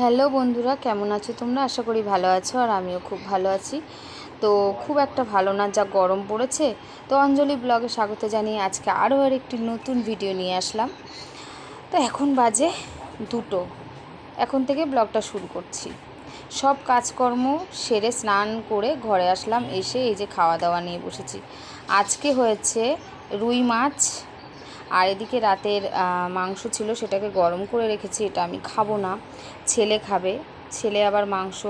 Hello বন্ধুরা, কেমন আছো তোমরা? আশা করি ভালো আছো আর আমিও খুব ভালো আছি। তো খুব একটা ভালো না, যা গরম পড়েছে। তো অঞ্জলি ব্লগে স্বাগত জানিয়ে আজকে আরও আর একটি নতুন ভিডিও নিয়ে আসলাম। তো এখন বাজে দুটো। এখন থেকে ব্লগটা শুরু করছি। সব কাজকর্ম সেরে স্নান করে ঘরে আসলাম, এসে এই যে খাওয়া দাওয়া নিয়ে বসেছি। আজকে হয়েছে রুই মাছ আর এদিকে রাতের মাংস ছিল সেটাকে গরম করে রেখেছি, এটা আমি খাব না। ছেলে খাবে। ছেলে আবার মাংস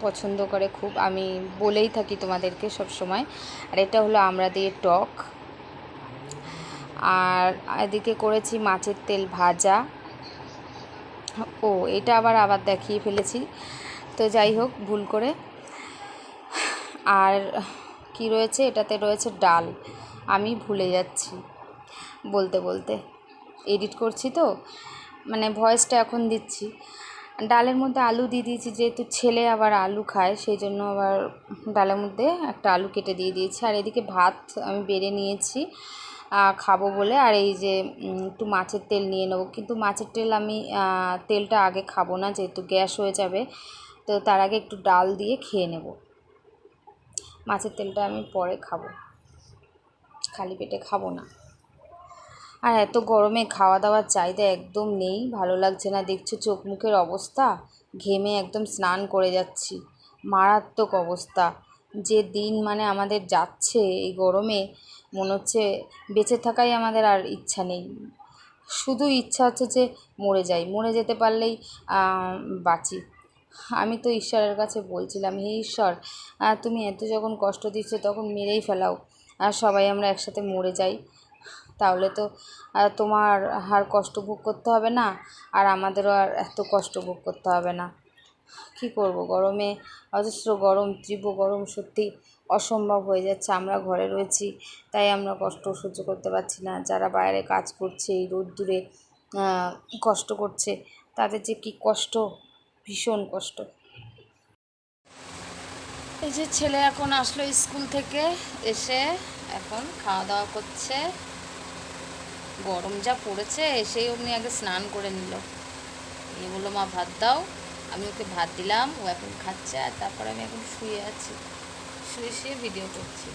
পছন্দ করে খুব, আমি বলেই থাকি তোমাদেরকে সব সময়। আর এটা হলো আমরা দিয়ে টক। আর এদিকে করেছি মাছের তেল ভাজা। ও, এটা আবার আবার দেখিয়ে ফেলেছি। তো যাই হোক, ভুল করে। আর কি রয়েছে? এটাতে রয়েছে ডাল। আমি ভুলে যাচ্ছি। বলতে বলতে। এডিট করছি তো মানে ভয়েসটা এখন দিচ্ছি। ডালের মধ্যে আলু দিয়ে দিয়েছি, যেহেতু ছেলে আবার আলু খায়, সেই জন্য আবার ডালের মধ্যে একটা আলু কেটে দিয়ে দিয়েছি। আর এদিকে ভাত আমি বেড়ে নিয়েছি খাব বলে। আর এই যে একটু মাছের তেল নিয়ে নেব। কিন্তু মাছের তেল আমি তেলটা আগে খাব না, যেহেতু গ্যাস হয়ে যাবে। তো তার আগে একটু ডাল দিয়ে খেয়ে নেব। মাছের তেলটা আমি পরে খাব। খালি পেটে খাব না। আর এত গরমে খাওয়া দাওয়ার চাহিদা একদম নেই, ভালো লাগছে না। দেখছ চোখ মুখের অবস্থা? ঘেমে একদম স্নান করে যাচ্ছি। মারাত্মক অবস্থা। যে দিন মানে আমাদের যাচ্ছে এই গরমে, মনে হচ্ছে বেঁচে থাকাই আমাদের আর ইচ্ছা নেই। শুধু ইচ্ছা হচ্ছে যে মরে যাই। মরে যেতে পারলেই বাঁচি। আমি তো ঈশ্বরের কাছে বলছিলাম, হে ঈশ্বর তুমি এত যখন কষ্ট দিচ্ছ তখন মেরেই ফেলাও। আর সবাই আমরা একসাথে মরে যাই। তাহলে তো তোমার আর কষ্ট ভোগ করতে হবে না, আর আমাদেরও আর এত কষ্ট ভোগ করতে হবে না। কী করব? গরমে অজস্র গরম, তীব্র গরম সত্যি অসম্ভব হয়ে যাচ্ছে। আমরা ঘরে রয়েছি, তাই আমরা কষ্ট সহ্য করতে পারছি না। যারা বাইরে কাজ করছে, এই রোদ্দুরে কষ্ট করছে, তাদের যে কী কষ্ট, ভীষণ কষ্ট। এই যে ছেলে এখন আসলো স্কুল থেকে, এসে এখন খাওয়া দাওয়া করছে। গরম যা পড়েছে এসেই অমনি আগে স্নান করে নিল। এই বলল, মা, ভাত দাও। আমি ওকে ভাত দিলাম, ও এখন খাচ্ছে, আর তারপরে আমি এখন শুয়ে আছি। শুয়ে শুয়ে ভিডিও করছি।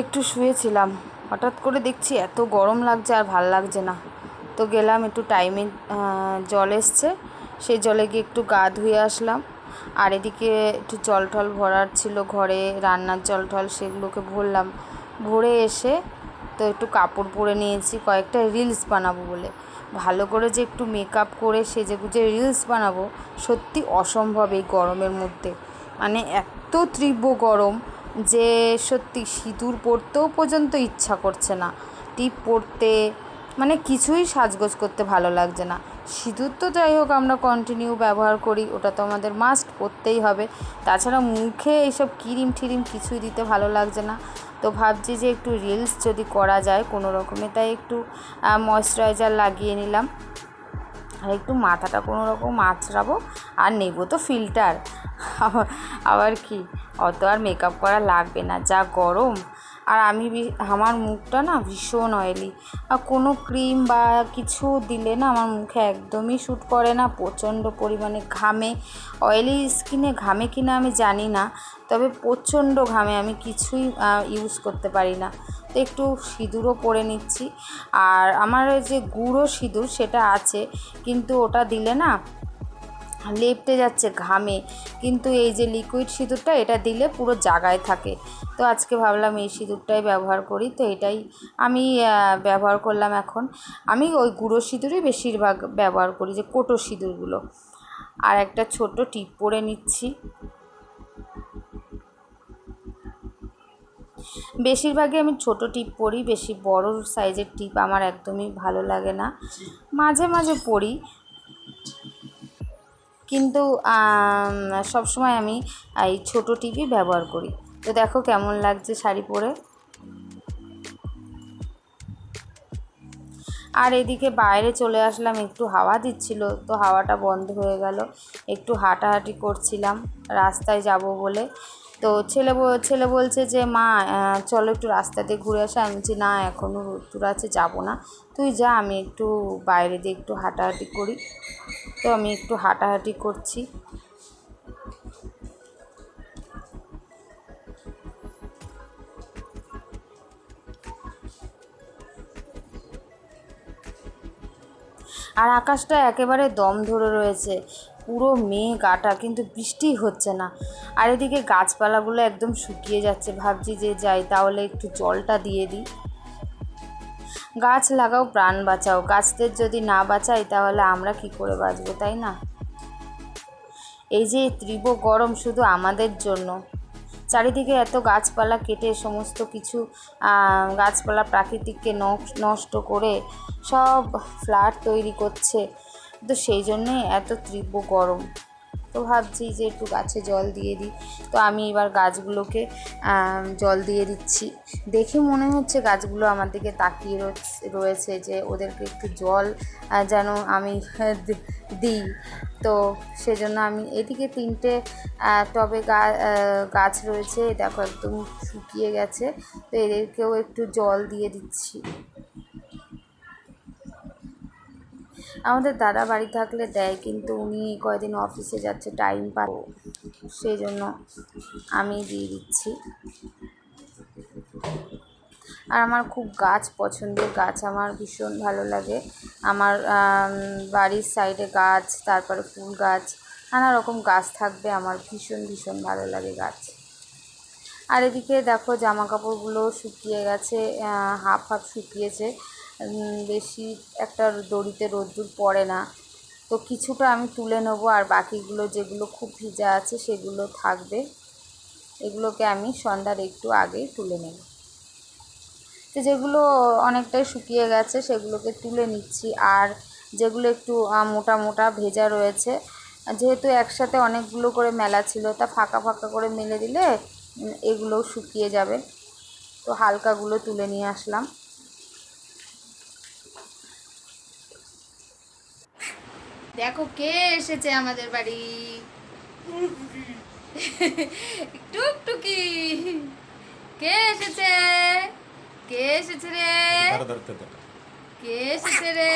একটু শুয়েছিলাম। হঠাৎ করে দেখছি এত গরম লাগছে আর ভালো লাগছে না। তো গেলাম, একটু টাইমে জল এসছে। সেই জলে গিয়ে একটু গা ধুয়ে আসলাম। আর এদিকে একটু জল টল ভরার ছিল ঘরে, রান্নার জল টল সেগুলোকে ভরলাম। ভরে এসে তো একটু কাপড় পরে নিয়েছি, কয়েকটা রিলস বানাবো বলে। ভালো করে যে একটু মেকআপ করে সেজে গুজে রিলস বানাবো, সত্যি অসম্ভব এই গরমের মধ্যে। মানে এত তীব্র গরম যে সত্যি সিঁদুর পরতেও পর্যন্ত ইচ্ছা করছে না। টিপ পরতে মানে কিছুই সাজগোজ করতে ভালো লাগছে না। সিঁদুর তো যাই হোক, আমরা কন্টিনিউ ব্যবহার করি, ওটা তো আমাদের মাস্ট করতেই হবে। তাছাড়া মুখে এইসব ক্রিম ঠিরিম কিছুই দিতে ভালো লাগছে না। তো ভাবছি যে একটু রিলস যদি করা যায়, কোনো রকমে তাই একটু ময়শ্চারাইজার লাগিয়ে নিলাম। আর একটু মাথাটা কোনো রকম আঁচড়াবো, আর নেব তো ফিল্টার আবার কি? অত আর মেকআপ করা লাগবে না, যা গরম। আর আমি আমার মুখটা না ভীষণ অয়েলি আর কোনো ক্রিম বা কিছু দিলে না আমার মুখে একদমই শ্যুট করে না, প্রচণ্ড পরিমাণে ঘামে। অয়েলি স্কিনে ঘামে কি না আমি জানি না, তবে প্রচণ্ড ঘামে, আমি কিছুই ইউজ করতে পারি না। তো একটু সিঁদুরও পরে নিচ্ছি। আর আমার ওই যে গুঁড়ো সিঁদুর সেটা আছে, কিন্তু ওটা দিলে না লেপটে যাচ্ছে ঘামে। কিন্তু এই যে লিকুইড সিঁদুরটা, এটা দিলে পুরো জাগায় থাকে। তো আজকে ভাবলাম এই সিঁদুরটাই ব্যবহার করি, তো এটাই আমি ব্যবহার করলাম এখন। আমি ওই গুঁড়ো সিঁদুরই বেশিরভাগ ব্যবহার করি, যে কোটো সিঁদুরগুলো। আর একটা ছোট টিপ পরে নিচ্ছি। বেশিরভাগই আমি ছোট টিপ পরি, বেশি বড় সাইজের টিপ আমার একদমই ভালো লাগে না। মাঝে মাঝে পরি কিন্তু সব সময় আমি এই ছোট টিপই ব্যবহার করি। তো দেখো কেমন লাগছে শাড়ি পরে। আর এদিকে বাইরে চলে আসলাম, একটু হাওয়া দিচ্ছিল, তো হাওয়াটা বন্ধ হয়ে গেল। একটু হাঁটাহাঁটি করছিলাম, রাস্তায় যাব বলে। তো ছেলে ছেলে বলছে যে, মা চলো একটু রাস্তাতে ঘুরে আসা। আমি বলছি, না এখনও রোদ্দুর আছে, যাব না। তুই যা, আমি একটু বাইরে দিয়ে একটু হাঁটাহাঁটি করি। তো আমি একটু হাঁটাহাঁটি করছি। আর আকাশটা একেবারে দম ধরে রয়েছে, পুরো মেঘ আটা, কিন্তু বৃষ্টি হচ্ছে না। আর এদিকে গাছপালাগুলো একদম শুকিয়ে যাচ্ছে, ভাবছি যে যাই, তাহলে একটু জলটা দিয়ে দিই। গাছ লাগাও, প্রাণ বাঁচাও। গাছদের যদি না বাঁচাই, তাহলে আমরা কি করে বাঁচবো, তাই না? এই যে তীব্র গরম শুধু আমাদের জন্য। চারিদিকে এত গাছপালা কেটে সমস্ত কিছু গাছপালা প্রাকৃতিককে নষ- নষ্ট করে সব ফ্ল্যাট তৈরি করছে। তো সেই জন্যে এত তীব্র গরম। তো ভাবছি যে একটু গাছে জল দিয়ে দিই। তো আমি এবার গাছগুলোকে জল দিয়ে দিচ্ছি। দেখে মনে হচ্ছে গাছগুলো আমার দিকে তাকিয়ে রয়েছে- যে ওদেরকে একটু জল যেন আমি দিই। তো সেজন্য আমি এদিকে তিনটে টবে গাছ রয়েছে। দেখো একদম শুকিয়ে গেছে। তো এদেরকেও একটু জল দিয়ে দিচ্ছি। আমাদের দাদা বাড়ি থাকলে দেয়, কিন্তু উনি কয়দিন অফিসে যাচ্ছে টাইম পাবো সেই জন্য আমি দিয়ে দিচ্ছি। আর আমার খুব গাছ পছন্দের গাছ, আমার ভীষণ ভালো লাগে। আমার বাড়ির সাইডে গাছ, তারপরে ফুল গাছ, নানা রকম গাছ থাকবে, আমার ভীষণ ভীষণ ভালো লাগে গাছ। আর এদিকে দেখো জামা কাপড়গুলো শুকিয়ে গেছে হাফ হাফ শুকিয়েছে। বেশি একটা দড়িতে রোদ্দুর পড়ে না। তো কিছুটা আমি তুলে নেব আর বাকিগুলো যেগুলো খুব ভিজা আছে সেগুলো থাকবে। এগুলোকে আমি সন্ধ্যার একটু আগেই তুলে নেব। তো যেগুলো অনেকটাই শুকিয়ে গেছে সেগুলোকে তুলে নিচ্ছি। আর যেগুলো একটু মোটা মোটা ভেজা রয়েছে যেহেতু একসাথে অনেকগুলো করে মেলা ছিল তা ফাঁকা ফাঁকা করে মেলে দিলে উম, এগুলোও শুকিয়ে যাবে। তো হালকাগুলো তুলে নিয়ে আসলাম। দেখো কে এসেছে আমাদের বাড়ি। টুকটুকি। কে এসেছে? কে এসেছে রে। কে এসেছে রে?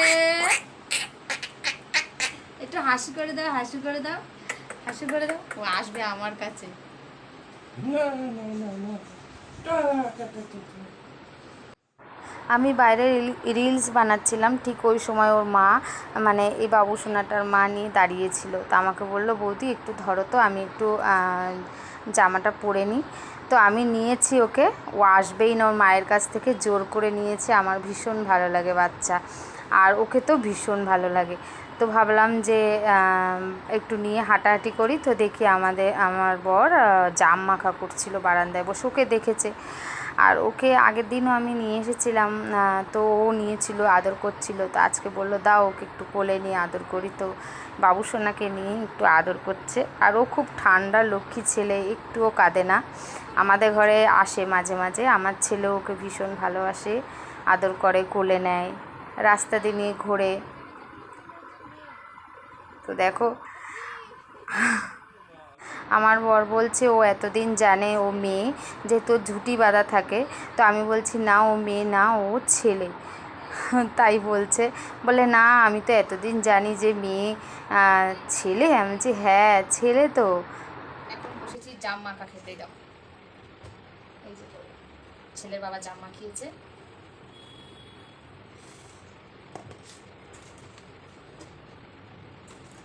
একটু হাসি করে দাও হাসি করে দাও হাসি করে দাও। ও আসবে আমার কাছে। না, না, না, না। আমি বাইরে রিল- রিলস বানাচ্ছিলাম, ঠিক ওই সময় ওর মা মানে এই বাবু সোনাটার মা নিয়ে দাঁড়িয়েছিল। তো আমাকে বলল, বৌদি, একটু ধরো তো, আমি একটু জামাটা পরে নিই। তো আমি নিয়েছি ওকে। ও আসবেই না, ওর মায়ের কাছ থেকে জোর করে নিয়েছে। আমার ভীষণ ভালো লাগে বাচ্চা। আর ওকে তো ভীষণ ভালো লাগে। তো ভাবলাম যে একটু নিয়ে হাঁটাহাঁটি করি। তো দেখি আমাদের, আমার বর জাম মাখা করছিল বারান্দায়। বসে ওকে দেখেছে। আর ওকে আগের দিনও আমি নিয়ে এসেছিলাম তো ও নিয়েছিল, আদর করছিল, তো আজকে বলল, দাও ওকে একটু কোলে নিয়ে আদর করি। তো বাবু সোনাকে নিয়ে একটু আদর করছে। আর ও খুব ঠান্ডা লক্ষ্মী ছেলে, একটুও কাঁদে না। আমাদের ঘরে আসে মাঝে মাঝে, আমার ছেলে ওকে ভীষণ ভালোবাসে, আদর করে, কোলে নেয়, রাস্তা দিয়ে নিয়ে ঘোরে। তো দেখো আমার বর বলছে, ও এতদিন জানে ও মেয়ে যেহেতু ঝুঁটি বাঁধা থাকে। তো আমি বলছি, না, ও মেয়ে না, ও ছেলে। তাই বলছে। বলে, না, আমি তো এতদিন জানি যে মেয়ে ছেলে। আমি বলছি হ্যাঁ ছেলে তো। বসেছি, জাম মাখা খেতে, দাও। ছেলের বাবা জাম মাখিয়েছে।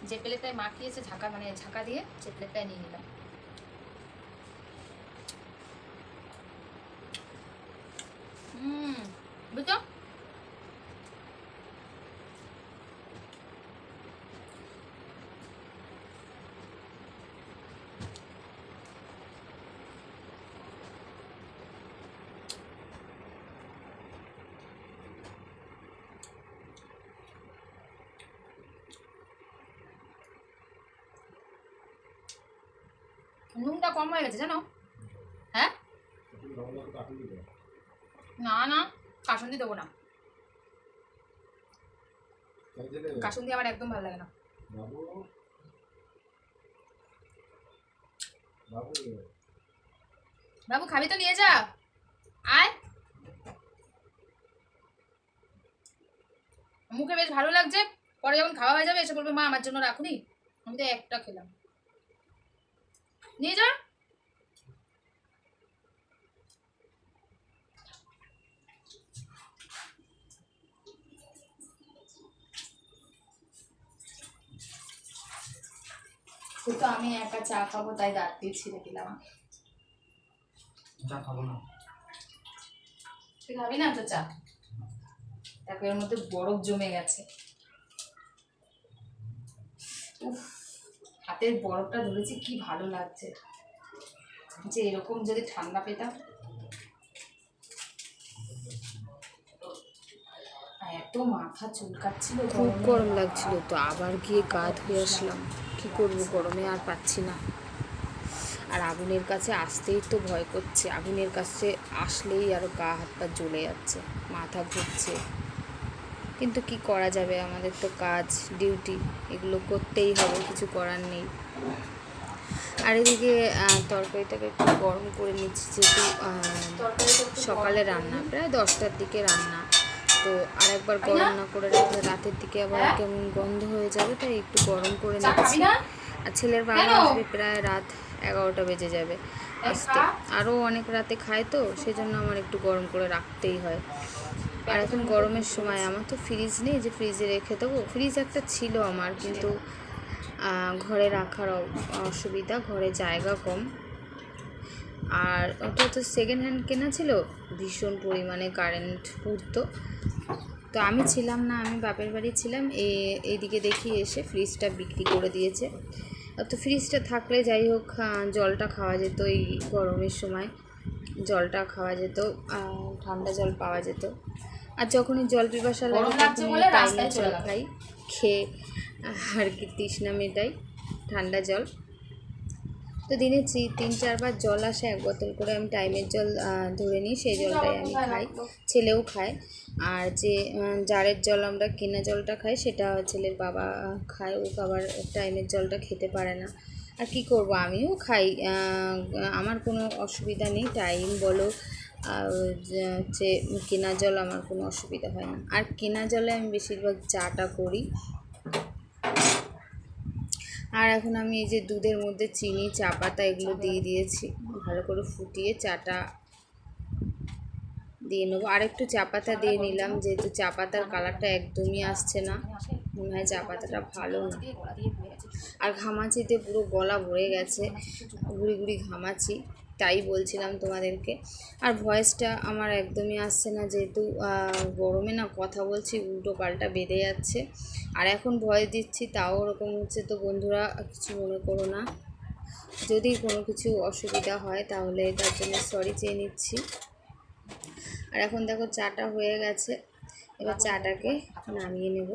যে প্লেটটায় মাখিয়েছে ঝাঁকা মানে ঝাঁকা দিয়ে সে প্লেটটায় নিয়ে নিলাম। হুম বুঝছ? নুনটা কম হয়ে গেছে, জানো? হ্যাঁ? না না, কাসুন্দি দেবো না। কাসুন্দি আমার একদম ভালো লাগে না। বাবু, খাবি তো নিয়ে যা। আয়। মুখে বেশ ভালো লাগছে, পরে যখন খাওয়া হয়ে যাবে, এসে বলবে, মা, আমার জন্য রাখুনি। আমি তো একটা খেলাম। নিয়ে যা তো আমি একা চা খাব তাই দাঁত দিয়ে ছিঁড়ে দিলাম। চা খাব না। তুই খাবি না তো চা? তারপরে এর মধ্যে বরফ জমে গেছে। উফ। হাতের বরফটা ধরেছি কি ভালো লাগছে। যে এরকম যদি ঠান্ডা পেতাম। আর এত মাথা চুলকাচ্ছিল খুব গরম। লাগছিল তো আবার গিয়ে গা ধুয়ে আসলাম। কি করব গরমে আর পাচ্ছি না। আর আগুনের কাছে আসতেই তো ভয় করছে। আগুনের কাছে আসলেই আরও গা হাত পা জ্বলে যাচ্ছে মাথা ঘুরছে। কিন্তু কি করা যাবে? আমাদের তো কাজ ডিউটি এগুলো করতেই হবে কিছু করার নেই। আর এদিকে তরকারিটাকে একটু গরম করে নিচ্ছি যেহেতু সকালে রান্না প্রায় দশটার দিকে রান্না। তো আরেকবার গরম না করে রাখলে রাতের দিকে আবার কেমন গন্ধ হয়ে যাবে তাই একটু গরম করে নিচ্ছি। আর ছেলের বাবা আসবে প্রায় রাত এগারোটা বেজে যাবে। আসতে। আরও অনেক রাতে খায় তো সেজন্য আমার একটু গরম করে রাখতেই হয়। আর এখন গরমের সময় আমার তো ফ্রিজ নেই, যে ফ্রিজে রেখে দেবো। ফ্রিজ একটা ছিল আমার, কিন্তু ঘরে রাখার অসুবিধা, ঘরে জায়গা কম। আর ওটা তো সেকেন্ড হ্যান্ড কেনা ছিল, ভীষণ পরিমাণে কারেন্ট পুড়তো। তো আমি ছিলাম না, আমি বাপের বাড়ি ছিলাম, এ এইদিকে দেখি এসে ফ্রিজটা বিক্রি করে দিয়েছে। তো ফ্রিজটা থাকলে যাই হোক জলটা খাওয়া যেত এই গরমের সময়। জলটা খাওয়া যেত ঠান্ডা জল পাওয়া যেত। আর যখনই জল পিপাসা লাগে তখনই টাইমে জল খাই। খেয়ে আর কি তৃষ্ণা মেটাই ঠান্ডা জল। তো দিনে চি- তিন চারবার জল আসে এক বোতল করে আমি টাইমের জল ধরে নিই সেই জলটাই আমি খাই। ছেলেও খায়। আর যে জারের জল আমরা কেনা জলটা খাই সেটা ছেলের বাবা খায়। ও আবার টাইমের জলটা খেতে পারে না। আর কি করব আমিও খাই। আমার কোনো অসুবিধা নেই, টাইম বলো। হচ্ছে কেনা জল আমার কোনো অসুবিধা হয় না। আর কেনা জলে আমি বেশিরভাগ চাটা করি। আর এখন আমি এই যে দুধের মধ্যে চিনি, চা পাতা এগুলো দিয়ে দিয়েছি। ভালো করে ফুটিয়ে চাটা দিয়ে নেব। আর একটু চা পাতা দিয়ে নিলাম, যেহেতু চা পাতার কালারটা একদমই আসছে না। মনে হয় চা পাতাটা ভালো না। আর ঘামাচিতে পুরো গলা ভরে গেছে। গুড়ি গুড়ি ঘামাচি, তাই বলছিলাম তোমাদেরকে। আর ভয়েসটা আমার একদমই আসছে না, যেহেতু গরমে না কথা বলছি, উল্টো পাল্টা বেড়ে যাচ্ছে। আর এখন ভয় দিচ্ছি, তাও ওরকম হচ্ছে তো বন্ধুরা, কিছু মনে করো না। যদি কোনো কিছু অসুবিধা হয়, তাহলে তার জন্য সরি চেয়ে নিচ্ছি। আর এখন দেখো চাটা হয়ে গেছে। এবার চাটাকে নামিয়ে নেব।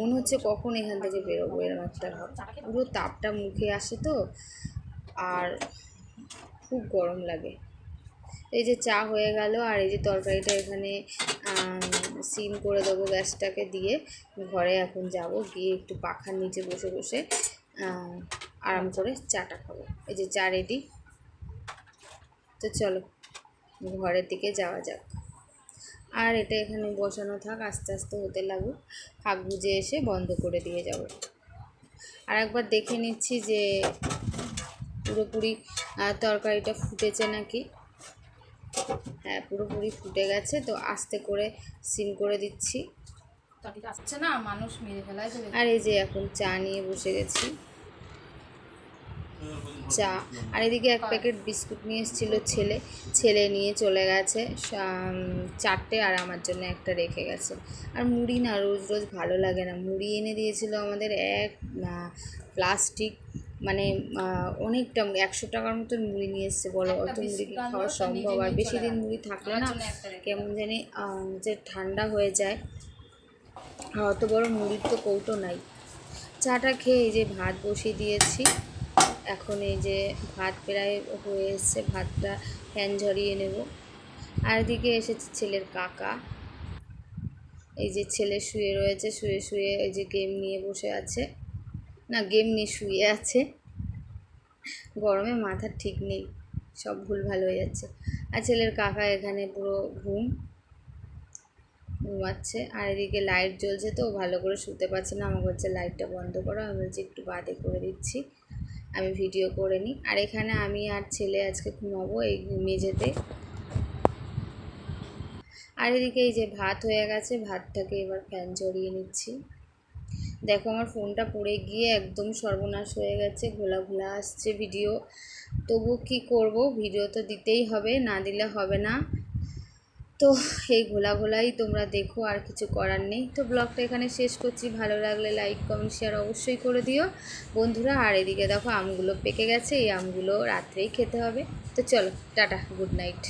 মনে হচ্ছে কখন এখান থেকে বেরোবো এরকম একটা। পুরো তাপটা মুখে আসে তো আর খুব গরম লাগে। এই যে চা হয়ে গেল আর এই যে তরকারিটা এখানে সিম করে দেবো গ্যাসটাকে দিয়ে। ঘরে এখন যাব গিয়ে একটু পাখার নিচে বসে বসে আরাম করে চাটা খাব। এই যে চা রেডি তো চলো ঘরের দিকে যাওয়া যাক। আর এটা এখানে বসানো থাক আস্তে আস্তে হতে লাগুক। ফাঁক বুঝে এসে বন্ধ করে দিয়ে যাব। আর একবার দেখে নিচ্ছি যে পুরোপুরি তরকারিটা ফুটেছে নাকি। হ্যাঁ পুরোপুরি ফুটে গেছে তো আস্তে করে সিম করে দিচ্ছি। আসছে না? মানুষ মেরে ফেলায় আর এই যে এখন চা নিয়ে বসে গেছি। চা। আর এদিকে এক প্যাকেট বিস্কুট নিয়ে এসেছিল ছেলে। ছেলে নিয়ে চলে গেছে। চারটে আর আমার জন্য একটা রেখে গেছে। আর মুড়ি না রোজ রোজ ভালো লাগে না। মুড়ি এনে দিয়েছিল আমাদের এক প্লাস্টিক। মানে অনেকটা একশো টাকার মতন মুড়ি নিয়ে এসছে বলো। অত মুড়ি কি খাওয়া সম্ভব আর বেশি দিন মুড়ি থাকলে না কেমন জানি যে ঠান্ডা হয়ে যায়। আর অত বড় মুড়ির তো কৌটো নাই। চাটা খেয়ে যে ভাত বসিয়ে দিয়েছি। এখন এই যে ভাত প্রায় হয়ে এসছে, ভাতটা ফ্যান ঝরিয়ে নেব। আর এদিকে এসেছে ছেলের কাকা। এই যে ছেলে শুয়ে রয়েছে, শুয়ে শুয়ে এই যে গেম নিয়ে বসে আছে। না, গেম নিয়ে শুয়ে আছে। গরমে মাথার ঠিক নেই, সব ভুল ভালো হয়ে যাচ্ছে। আর ছেলের কাকা এখানে পুরো ঘুম, ঘুমাচ্ছে। আর এদিকে লাইট জ্বলছে তো, ভালো করে শুতে পারছে না। আমাকে হচ্ছে লাইটটা বন্ধ করো, আমি বলছি একটু বাদে করে দিচ্ছি। আমি ভিডিও করে নিই। আর এখানে আমি আর ছেলে আজকে ঘুমাবো এই মেঝেতে। আর এদিকে এই যে ভাত হয়ে গেছে, ভাতটাকে এবার ফ্যান চড়িয়ে নিচ্ছি। দেখো আমার ফোনটা পড়ে গিয়ে একদম সর্বনাশ হয়ে গেছে, ঘোলা ঘোলা আসছে ভিডিও তবু কি করব? ভিডিও তো দিতেই হবে, না দিলে হবে না। তো এই ঘোলা ঘোলাই তোমরা দেখো, আর কিছু করার নেই। তো ব্লগটা এখানে শেষ করছি। ভালো লাগলে লাইক কমেন্ট শেয়ার অবশ্যই করে দিও। বন্ধুরা, আর এদিকে দেখো আমগুলো পেকে গেছে, এই আমগুলো রাত্রেই খেতে হবে। তো চলো, টাটা গুড নাইট